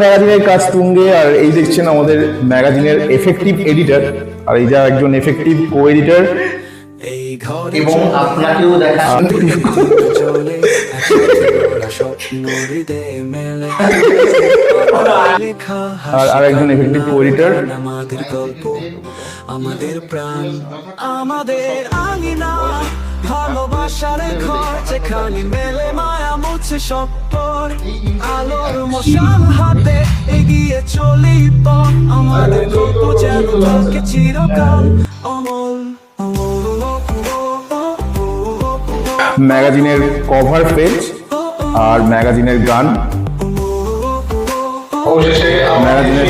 ম্যাগাজিনের কাজ তুঙ্গে আর এই দেখছেন আমাদের ম্যাগাজিনের এফেক্টিভ এডিটর আর এই যা একজন এফেক্টিভ কো এডিটর এবং আপনাকেও দেখা আর আর একজন এফেক্টিভ কো এডিটর আমাদের গল্প আমাদের প্রাণ আমাদের আঙিনা ভালোবাসার ঘর যেখানে মেলে মায়া মুছে সব আলোর হাতে এগিয়ে চলি পথ আমাদের গল্প যেন থাকে চিরকাল অমল অমল। ম্যাগাজিনের কভার পেজ আর ম্যাগাজিনের গান। অবশেষে ম্যাগাজিনের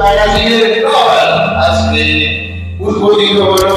ম্যাগাজিনের আজকে উদ্বোধিত হলো